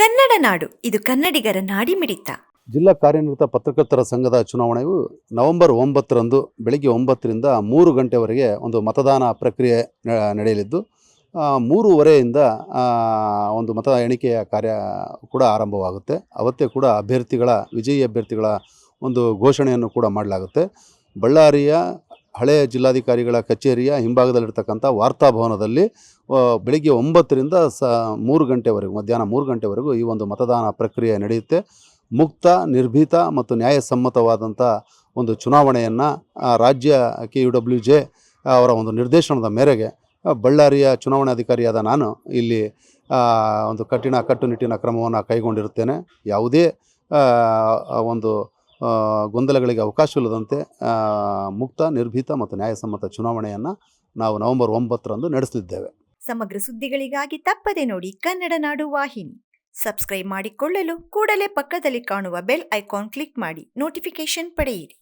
ಕನ್ನಡ ನಾಡು, ಇದು ಕನ್ನಡಿಗರ ನಾಡಿಮಿಡಿತ. ಜಿಲ್ಲಾ ಕಾರ್ಯನಿರತ ಪತ್ರಕರ್ತರ ಸಂಘದ ಚುನಾವಣೆಯು ನವೆಂಬರ್ ಒಂಬತ್ತರಂದು ಬೆಳಿಗ್ಗೆ ಒಂಬತ್ತರಿಂದ ಮೂರು ಗಂಟೆವರೆಗೆ ಒಂದು ಮತದಾನ ಪ್ರಕ್ರಿಯೆ ನಡೆಯಲಿದ್ದು ಮೂರುವರೆಯಿಂದ ಒಂದು ಮತ ಎಣಿಕೆಯ ಕಾರ್ಯ ಕೂಡ ಆರಂಭವಾಗುತ್ತೆ. ಅವತ್ತೇ ಕೂಡ ಅಭ್ಯರ್ಥಿಗಳ, ವಿಜಯಿ ಅಭ್ಯರ್ಥಿಗಳ ಒಂದು ಘೋಷಣೆಯನ್ನು ಕೂಡ ಮಾಡಲಾಗುತ್ತೆ. ಬಳ್ಳಾರಿಯ ಹಳೆಯ ಜಿಲ್ಲಾಧಿಕಾರಿಗಳ ಕಚೇರಿಯ ಹಿಂಭಾಗದಲ್ಲಿರ್ತಕ್ಕಂಥ ವಾರ್ತಾಭವನದಲ್ಲಿ ಭವನದಲ್ಲಿ ಬೆಳಿಗ್ಗೆ ಒಂಬತ್ತರಿಂದ ಸ, ಮೂರು ಗಂಟೆವರೆಗೂ, ಮಧ್ಯಾಹ್ನ ಮೂರು ಗಂಟೆವರೆಗೂ ಈ ಒಂದು ಮತದಾನ ಪ್ರಕ್ರಿಯೆ ನಡೆಯುತ್ತೆ. ಮುಕ್ತ, ನಿರ್ಭೀತ ಮತ್ತು ನ್ಯಾಯಸಮ್ಮತವಾದಂಥ ಒಂದು ಚುನಾವಣೆಯನ್ನು ರಾಜ್ಯ ಕೆ ಯು ಡಬ್ಲ್ಯೂ ಜೆ ಅವರ ಒಂದು ನಿರ್ದೇಶನದ ಮೇರೆಗೆ ಬಳ್ಳಾರಿಯ ಚುನಾವಣಾಧಿಕಾರಿಯಾದ ನಾನು ಇಲ್ಲಿ ಒಂದು ಕಠಿಣ ಕಟ್ಟುನಿಟ್ಟಿನ ಕ್ರಮವನ್ನು ಕೈಗೊಂಡಿರುತ್ತೇನೆ. ಯಾವುದೇ ಒಂದು ಗೊಂದಲಗಳಿಗೆ ಅವಕಾಶವಿಲ್ಲದಂತೆ ಮುಕ್ತ, ನಿರ್ಭೀತ ಮತ್ತು ನ್ಯಾಯಸಮ್ಮತ ಚುನಾವಣೆಯನ್ನು ನಾವು ನವೆಂಬರ್ ಒಂಬತ್ತರಂದು ನಡೆಸಲಿದ್ದೇವೆ ಸಮಗ್ರ ಸುದ್ದಿಗಳಿಗಾಗಿ ತಪ್ಪದೆ ನೋಡಿ ಕನ್ನಡ ನಾಡು ವಾಹಿನಿ. ಸಬ್ಸ್ಕ್ರೈಬ್ ಮಾಡಿಕೊಳ್ಳಲು ಕೂಡಲೇ ಪಕ್ಕದಲ್ಲಿ ಕಾಣುವ ಬೆಲ್ ಐಕಾನ್ ಕ್ಲಿಕ್ ಮಾಡಿ ನೋಟಿಫಿಕೇಶನ್ ಪಡೆಯಿರಿ.